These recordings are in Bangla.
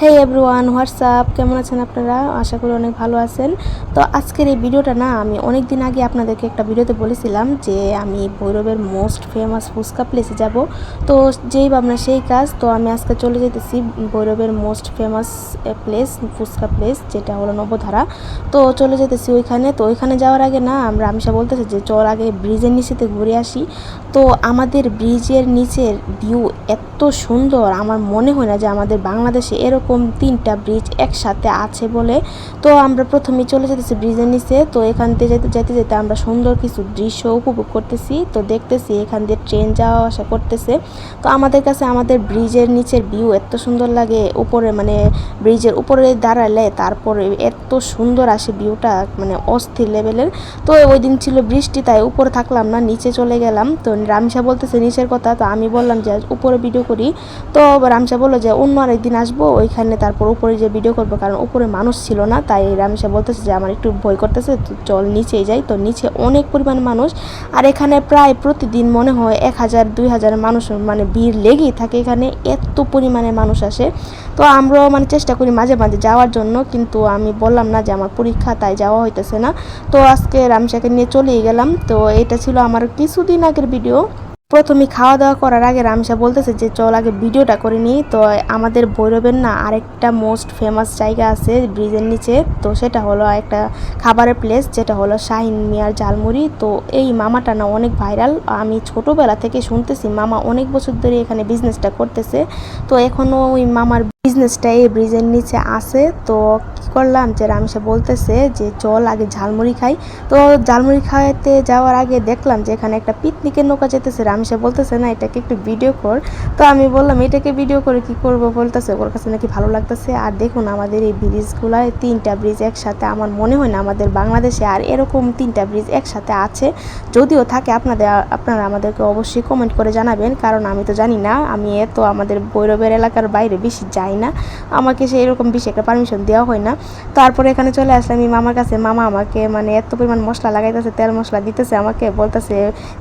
হে এভরিওয়ান হোয়াটসঅ্যাপ কেমন আছেন আপনারা? আশা করি অনেক ভালো আছেন। তো আজকের এই ভিডিওটা না, আমি অনেক দিন আগে আপনাদেরকে একটা ভিডিওতে বলেছিলাম যে আমি ভৈরবের মোস্ট ফেমাস ফুচকা প্লেসে যাব। তো যেই ভাবনা সেই কাজ, তো আমি আজকে চলে যেতেছি ভৈরবের most famous place fuchka place যেটা হলো নবধারা। তো চলে যেতেছি ওইখানে। তো ওইখানে যাওয়ার আগে না, আমরা আমিষা বলতেছি যে চল আগে ব্রিজের নিচেতে ঘুরে আসি। তো আমাদের ব্রিজের নিচের ভিউ এত সুন্দর, আমার মনে হয় না যে আমাদের বাংলাদেশে এরকম তিনটা ব্রিজ একসাথে আছে বলে। তো আমরা প্রথমে চলে যেতেছি ব্রিজের নিচে। তো এখান থেকে যেতে যেতে যেতে আমরা সুন্দর কিছু দৃশ্য উপভোগ করতেছি। তো দেখতেছি এখান দিয়ে ট্রেন যাওয়া আসা করতেছে। তো আমাদের কাছে আমাদের ব্রিজের নিচের ভিউ এত সুন্দর লাগে। উপরে মানে ব্রিজের উপরে দাঁড়ালে তারপরে এত সুন্দর আসে ভিউটা মানে অস্থির লেভেলের তো ওই দিন ছিল বৃষ্টি, তাই উপরে থাকলাম না, নিচে চলে গেলাম। তো রামসা বলতেছে নিচের কথা, তো আমি বললাম যে উপরে ভিডিও করি। তো রামসা বলল যে অন্য আরেকদিন আসব ওইখানে তারপর উপরে যে ভিডিও করব, কারণ উপরে মানুষ ছিল না, তাই রামসা বলতেছে যে, আমার একটু ভয় করতেছে, তো চল নিচেই যাই। তো নিচে অনেক পরিমাণ মানুষ, আর এখানে প্রায় প্রতিদিন মনে হয় এক হাজার, দুই হাজার মানুষ মানে ভিড় লেগেই থাকে এখানে, এত পরিমাণে মানুষ আসে। তো আমরাও মানে চেষ্টা করি মাঝে মাঝে যাওয়ার জন্য, কিন্তু আমি বললাম না যে, আমার পরীক্ষা, তাই যাওয়া হইতেছে না। তো আজকে রামসাকে নিয়ে চলেই গেলাম। তো এটা ছিল আমার কিছুদিন আগের ভিডিও প্রথমে খাওয়া দাওয়া করার আগে রামিসা বলতেছে যে, চল আগে ভিডিওটা করে নিই। তো আমাদের ভৈরবের না আরেকটা মোস্ট ফেমাস জায়গা আছে ব্রিজের নিচে। তো সেটা হলো একটা খাবারের প্লেস যেটা হলো শাহিন মিয়ার ঝালমুড়ি। তো এই মামাটা না অনেক ভাইরাল আমি ছোটোবেলা থেকে শুনতেছি মামা অনেক বছর ধরে এখানে বিজনেসটা করতেছে। তো এখনও ওই মামার বিজনেসটা এই ব্রিজের নিচে আছে। তো কী করলাম যে রামসা বলতেছে যে, চল আগে ঝালমুড়ি খাই। তো ঝালমুড়ি খাইতে যাওয়ার আগে দেখলাম যে, এখানে একটা পিকনিকের নৌকা যেতেছে। রামসা বলতেছে, না, এটাকে একটু ভিডিও কর। তো আমি বললাম, এটাকে ভিডিও করে কি করব? বলতেছে, ওর কাছে নাকি ভালো লাগতেছে। আর দেখুন, আমাদের এই ব্রিজগুলায় তিনটা ব্রিজ একসাথে, আমার মনে হয় না আমাদের বাংলাদেশে আর এরকম তিনটা ব্রিজ একসাথে আছে। যদিও থাকে, আপনাদের, আপনারা আমাদেরকে অবশ্যই কমেন্ট করে জানাবেন, কারণ আমি তো জানি না, আমি এত আমাদের ভৈরবের এলাকার বাইরে বেশি যাই না। আমাকে সেই এরকম বেশি একটা পারমিশন দেওয়া হয় না। তারপরে এখানে চলে আসলাম আমি মামার কাছে। মামা আমাকে মানে এত পরিমাণ মশলা লাগাইতেছে, তেল মশলা দিতেছে আমাকে। বলতেছে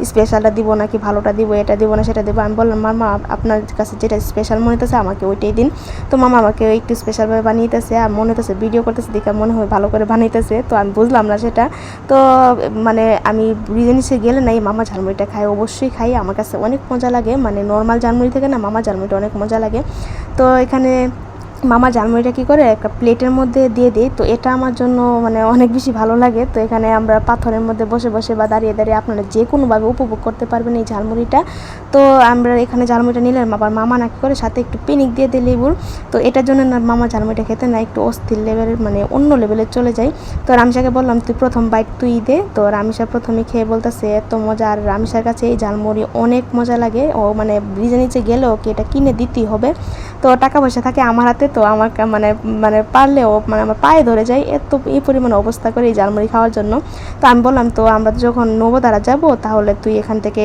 স্পেশালটা দিব নাকি? ভালোটা দিব, এটা দিব না, সেটা দিব। আমি বললাম, মামা, আপনার কাছে যেটা স্পেশাল মনে হতেছে আমাকে ওইটাই দিন। তো মামা আমাকে একটু স্পেশালভাবে বানিয়েতেছে, আর মনে হতেছে ভিডিও করতেছে, দেখে মনে হয় ভালো করে বানাইতেছে। তো আমি বুঝলাম না সেটা। তো মানে আমি বিরিয়ানিসে গেলে না এই মামা ঝালমুড়িটা খাই অবশ্যই খাই আমার কাছে অনেক মজা লাগে মানে নর্মাল ঝালমুড়ি থেকে না, মামা ঝালমুড়িটা অনেক মজা লাগে। তো এখানে মামা জালমুড়িটা কী করে, একটা প্লেটের মধ্যে দিয়ে দিই, তো এটা আমার জন্য মানে অনেক বেশি ভালো লাগে। তো এখানে আমরা পাথরের মধ্যে বসে বসে বা দাঁড়িয়ে দাঁড়িয়ে আপনারা যে কোনোভাবে উপভোগ করতে পারবেন এই ঝালমুড়িটা। তো আমরা এখানে ঝালমুড়িটা নিলাম, আবার মামা নাকি করে, সাথে একটু পিনিক দিয়ে দিই লেবুর। তো এটার জন্য না মামা ঝালমুড়িটা খেতে না একটু অস্থির লেভেলের মানে অন্য লেভেলে চলে যায়। তো রামসাকে বললাম, তুই প্রথম বাইট তুই দে। তো রামিসা প্রথমে খেয়ে বলতেছে, এত মজা। আর রামিসার কাছে এই ঝালমুড়ি অনেক মজা লাগে। ও মানে ব্রিজে নিচে গেলেও ওকে এটা কিনে দিতেই হবে। তো টাকা পয়সা থাকে আমার হাতে তো আমার মানে মানে পারলেও মানে আমার পায়ে ধরে যায় এত এই পরিমাণ অবস্থা করে এই জালমুড়ি খাওয়ার জন্য। তো আমি বললাম, তো আমরা যখন নবদারা যাব, তাহলে তুই এখান থেকে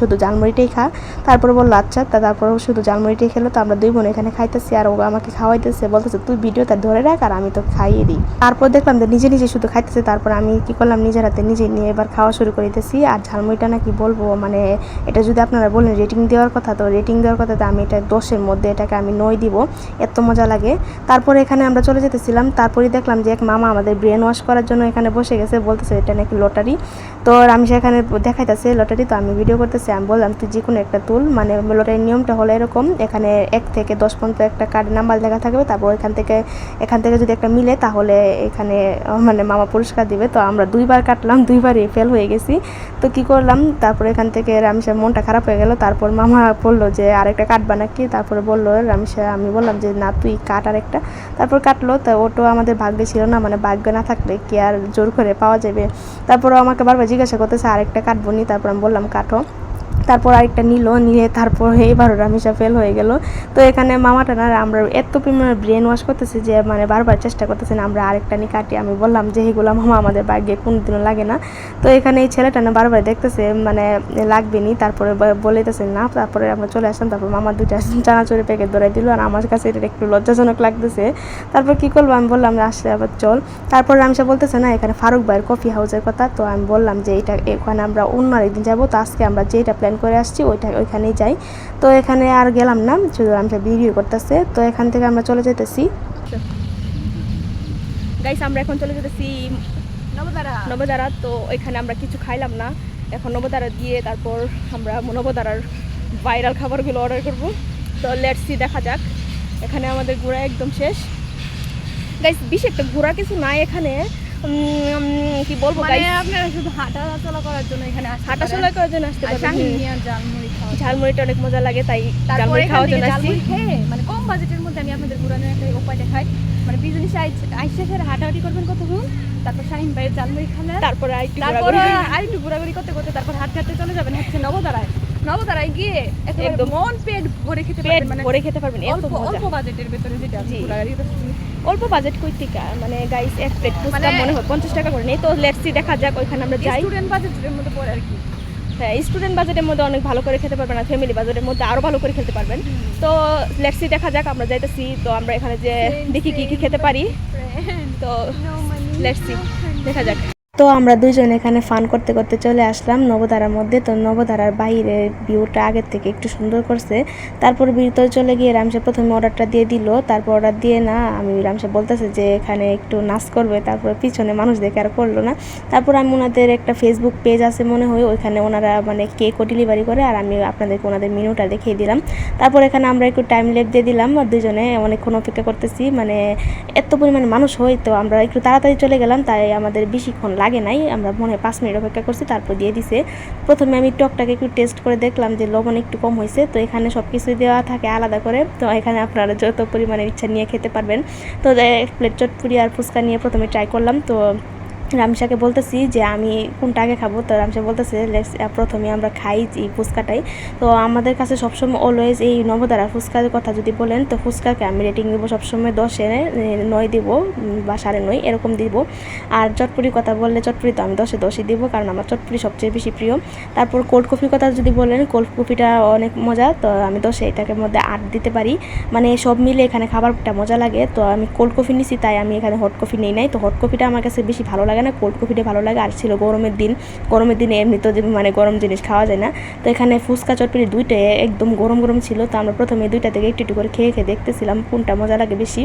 শুধু জালমুড়িটাই খা। তারপরে বলল আচ্ছা। তা তারপরে শুধু জালমুড়িটাই খেলো। তো আমরা দুই বোন এখানে খাইতেছি আর ও আমাকে খাওয়াইতেছে। বলতেছে, তুই ভিডিওটা ধরে রাখ আর আমি তো খাইয়ে দিই। তারপর দেখলাম যে নিজে নিজে শুধু খাইতেছে। তারপর আমি কি করলাম, নিজের হাতে নিজে নিয়ে এবার খাওয়া শুরু করিতেছি আর ঝালমুড়িটা নাকি বলব মানে এটা যদি আপনারা বলেন রেটিং দেওয়ার কথা, তো রেটিং দেওয়ার কথা তো আমি এটা দশের মধ্যে এটাকে আমি নয় দিব। এত মজা লাগে। তারপরে এখানে আমরা চলে যেতেছিলাম। তারপরে দেখলাম যে এক মামা আমাদের ব্রেন ওয়াশ করার জন্য এখানে বসে গেছে। বলতেছে, এটা নাকি লটারি তো আমি সেখানে দেখাইতেছে লটারি তো আমি ভিডিও করতেছি। আমি বললাম, তুই যে কোনো একটা তুল। মানে লটারির নিয়মটা হলো এরকম, এখানে এক থেকে দশ পর্যন্ত একটা কার্ড নাম্বার লেখা থাকবে। তারপর এখান থেকে এখান থেকে যদি একটা মিলে, তাহলে এখানে মানে মামা পুরস্কার দিবে। তো আমরা দুইবার কাটলাম, দুইবারই ফেল হয়ে গেছি। তো কি করলাম, তারপর এখান থেকে রামিসা মনটা খারাপ হয়ে গেল। তারপর মামা বলল যে, আরেকটা কাটবা নাকি তারপরে বলল রামিসা, আমি বললাম যে, না তুই কাট আর একটা। তারপর কাটলো, তো ওটো আমাদের ভাগ্যে ছিল না মানে ভাগ্য না থাকলে কি আর জোর করে পাওয়া যাবে? তারপর আমাকে বারবার জিজ্ঞাসা করতেছে, আরেকটা কাটবো নি? তারপর আমি বললাম, কাটো। তারপর আরেকটা নিল, নিয়ে তারপর এইবারও রামিসা ফেল হয়ে গেল। তো এখানে মামাটা না, আমরা এত পরিমাণে ব্রেন ওয়াশ করতেছি যে মানে বারবার চেষ্টা করতেছি না, আমরা আরেকটা নিয়ে কাটি। আমি বললাম যে, এগুলো মামা আমাদের ভাগ্যে কোনোদিনও লাগে না। তো এখানে এই ছেলেটা না বারবার দেখতেছে মানে লাগবে নি তারপরে বলেতেছে, না, তারপরে আমরা চলে আসলাম। তারপর মামা দুইটা চানাচুরি প্যাকেট ধরে দিল, আর আমার কাছে এটা একটু লজ্জাজনক লাগতেছে। তারপর কি করব? আমি বললাম আসলে আবার চল। তারপর রামসা বলতেছে, না, এখানে ফারুক ভাইয়ের কফি হাউসের কথা। তো আমি বললাম যে, এটা এখানে আমরা অন্য আরেকদিন যাব। তো আজকে আমরা যেটা প্ল্যান করে আসছি ওইটা ওইখানেই যাই। তো এখানে আর গেলাম না শুধু রামসা ভিডিও করতেছে। তো এখান থেকে আমরা চলে যেতেছি। গাইস আমরা এখন চলে যেতেছি নবদারা নবদারা তো এখানে আমরা কিছু খাইলাম না। এখন নবদারা দিয়ে তারপর আমরা নবদারার ভাইরাল খাবারগুলো অর্ডার করব। তো লেটসি দেখা যাক। এখানে আমাদের ঘোরা একদম শেষ। গাইস বিশেষ একটা ঘোরা কিছু নাই এখানে। কি বলব মানে গাইস আপনারা শুধু হাঁটা চলা করার জন্য এখানে আসতে হাঁটাচলা করার জন্য আসতে হুম। জালমুড়ি খাওয়া ঝালমুড়িটা অনেক মজা লাগে তাই ঝালমুড়ি খাওয়ার জন্য আসছি। মানে কম বাজেটের মধ্যে আমি আপনাদের ঘুরানোর একটা উপায় দেখাই। মানে বিজনেস আইসে ফের হাঁটাহাঁটি করবেন কতক্ষণ? তারপর শাহিন ভাইয়ের জালমুড়ি খালেন তারপরে আরেকটু তারপর ঘোরাঘুরি। ঘোরাঘুরি করতে করতে তারপর হাঁটতে হাঁটতে চলে যাবেন হচ্ছে নবদারায় নবদারায় গিয়ে একদম। মন পেট ভরে খেতে পারবেন মানে ভরে খেতে পারবেন এত অল্প অল্প বাজেটের ভেতরে যেটা জি। অল্প বাজেট কই থেকে মানে গাইস এক প্লেট ফুচকা মানে- মনে হয় পঞ্চাশ টাকা করে। নেই তো লেটসি দেখা যাক ওইখানে আমরা যাই। স্টুডেন্ট বাজেটের মধ্যে পড়ে আর কি। হ্যাঁ স্টুডেন্ট বাজেটের মধ্যে অনেক ভালো করে খেতে পারবেন আর ফ্যামিলি বাজেটের মধ্যে আরও ভালো করে খেতে পারবেন। তো লেটসি দেখা যাক আমরা যাইতেছি। তো আমরা এখানে যে দেখি কি কি খেতে পারি। তো লেটসি দেখা যাক। তো আমরা দুজন এখানে ফান করতে করতে চলে আসলাম নবধারার মধ্যে। তো নবধারার বাইরে ভিউটা আগের থেকে একটু সুন্দর করছে। তারপর ভিতরে চলে গিয়ে রামসা প্রথমে অর্ডারটা দিয়ে দিল। তারপর অর্ডার দিয়ে না, আমি রামসা বলতেছে যে এখানে একটু নাচ করবে। তারপর পিছনে মানুষ দেখে আর করল না। তারপর আমি ওনাদের একটা ফেসবুক পেজ আছে মনে হয়, ওইখানে ওনারা মানে কেকও ডেলিভারি করে আর আমি আপনাদেরকে ওনাদের মেনুটা দেখিয়ে দিলাম। তারপর এখানে আমরা একটু টাইম লেট দিয়ে দিলাম আর দুজনে অনেকক্ষণ অপেক্ষা করতেছি। মানে এত পরিমাণে মানুষ হয় তো আমরা একটু তাড়াতাড়ি চলে গেলাম, তাই আমাদের বেশিক্ষণ লাগে নাই, আমরা মনে হয় পাঁচ মিনিট অপেক্ষা করছি, তারপর দিয়ে দিছে। প্রথমে আমি টকটাকে একটু টেস্ট করে দেখলাম যে লবণ একটু কম হয়েছে, তো এখানে সব কিছুই দেওয়া থাকে আলাদা করে, তো এখানে আপনারা যত পরিমাণে ইচ্ছা নিয়ে খেতে পারবেন। তো এক প্লেট চটপুরি আর ফুচকা নিয়ে প্রথমে ট্রাই করলাম, তো রামসাকে বলতেছি যে, আমি কোনটা আগে খাব? তো রামসা বলতেছে, লেটস প্রথমে আমরা খাই এই ফুচকাটাই তো আমাদের কাছে সবসময় অলওয়েজ এই নবদারা ফুচকার কথা যদি বলেন, তো ফুচকাকে আমি রেটিং দেবো সবসময় দশে নয় দিব বা সাড়ে নয়, এরকম দিব। আর চটপুরির কথা বললে চটপুরি তো আমি দশে দশই দিব, কারণ আমার চটপুরি সবচেয়ে বেশি প্রিয়। তারপর কোল্ড কফির কথা যদি বলেন কোল্ড কফিটা অনেক মজা, তো আমি দশে এটাকে মধ্যে আট দিতে পারি। মানে সব মিলে এখানে খাবারটা মজা লাগে, তো আমি কোল্ড কফি নিছি, তাই আমি এখানে হট কফি নেই নাই। তো হট কফিটা আমার কাছে বেশি ভালো লাগে না কোল্ড কফিটা ভালো লাগে। আর ছিল গরমের দিন, গরমের দিনে এমনি তো মানে গরম জিনিস খাওয়া যায় না। তো এখানে ফুচকা চটপটি দুইটাই একদম গরম গরম ছিল। তো আমরা প্রথমে দুইটা থেকে একটু একটু করে খেয়ে খেয়ে দেখতেছিলাম কোনটা মজা লাগে বেশি।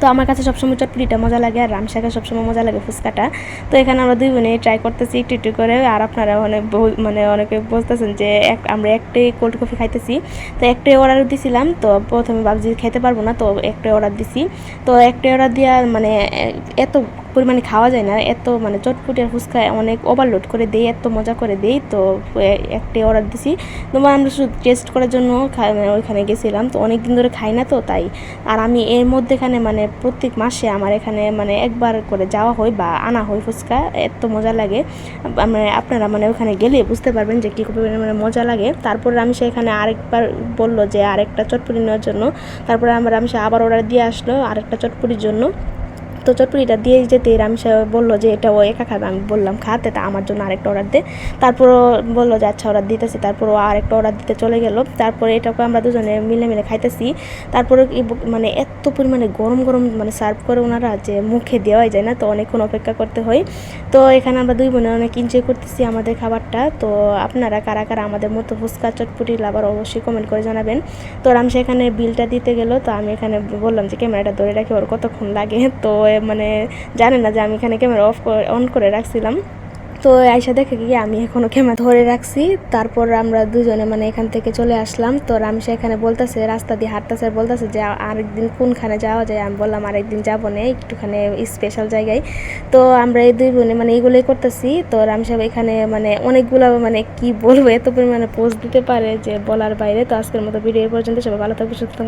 তো আমার কাছে সবসময় চটপটিটা মজা লাগে আর রামশাকে সবসময় মজা লাগে ফুচকাটা। তো এখানে আমরা দুই বোনে ট্রাই করতেছি একটু একটু করে। আর আপনারা অনেক মানে অনেকে বলতেছেন যে এক, আমরা একটাই কোল্ড কফি খাইতেছি। তো একটাই অর্ডার দিছিলাম। তো প্রথমে ভাবছি খেতে পারব না, তো একটাই অর্ডার দিছি। তো একটাই অর্ডার দেওয়া মানে এত পরিমাণে খাওয়া যায় না, এত মানে চটপটি আর ফুচকা অনেক ওভারলোড করে দেই, এত মজা করে দেই, তো, এ- একটাই অর্ডার দিছি। তোমার আমরা শুধু টেস্ট করার জন্য মানে ওইখানে গেছিলাম, তো অনেক দিন ধরে খাই না তো, তাই। আর আমি এর মধ্যেখানে মানে প্রত্যেক মাসে আমার এখানে মানে একবার করে যাওয়া হয় বা আনা হয় ফুচকা, এত মজা লাগে। মানে আপনারা মানে ওখানে গেলে বুঝতে পারবেন যে কী মানে মজা লাগে। তারপরে আমি সেখানে আরেকবার বলল যে আরেকটা চটপটি নেওয়ার জন্য। তারপরে আমরা আমি সে আবার অর্ডার দিয়ে আসলো আরেকটা চটপটির জন্য। তো চটপটিটা দিয়ে যেতে রামসা বলল যে এটা ও একা খাবে। আমি বললাম খাতে তা আমার জন্য আরেকটা অর্ডার দে। তারপর বলল যে আচ্ছা অর্ডার দিতেছি। তারপর ও আরেকটা অর্ডার দিতে চলে গেল। তারপরে এটাকে আমরা দুজনে মিলে মিলে খাইতেছি। তারপরে মানে এত পরিমাণে গরম গরম মানে সার্ভ করে ওনারা যে মুখে দেওয়াই যায় না, তো অনেকক্ষণ অপেক্ষা করতে হয়। তো এখানে আমরা দুই বোনে অনেক এনজয় করতেছি আমাদের খাবারটা। তো আপনারা কারা কারা আমাদের মতো ফুচকা, চটপটি লাভার অবশ্যই কমেন্ট করে জানাবেন। তো রামসা এখানে বিলটা দিতে গেল। তো আমি এখানে বললাম যে, ক্যামেরাটা ধরে রাখি, ওর কতক্ষণ লাগে? তো মানে জানে না যে আমি এখানে ক্যামেরা অফ করে অন করে রাখছিলাম। তো আয়সা দেখে কি আমি এখনও ক্যামেরা ধরে রাখছি। তারপর আমরা দুজনে মানে এখান থেকে চলে আসলাম। তো রামসা এখানে বলতেছে, রাস্তা দিয়ে হাঁটতেছে বলতেছে যে আরেকদিন কোনখানে যাওয়া যায়? আমি বললাম, আরেকদিন যাব না, একটুখানি স্পেশাল জায়গায়। তো আমরা এই দুই বোনে মানে এগুলোই করতেছি। তো রামসাহেব এখানে মানে অনেকগুলো মানে কি বলব, এত পরিমাণে পোস্ট দিতে পারে যে বলার বাইরে। তো আজকের মতো ভিডিও পর্যন্ত। সবাই ভালো থাকবে সুস্থ।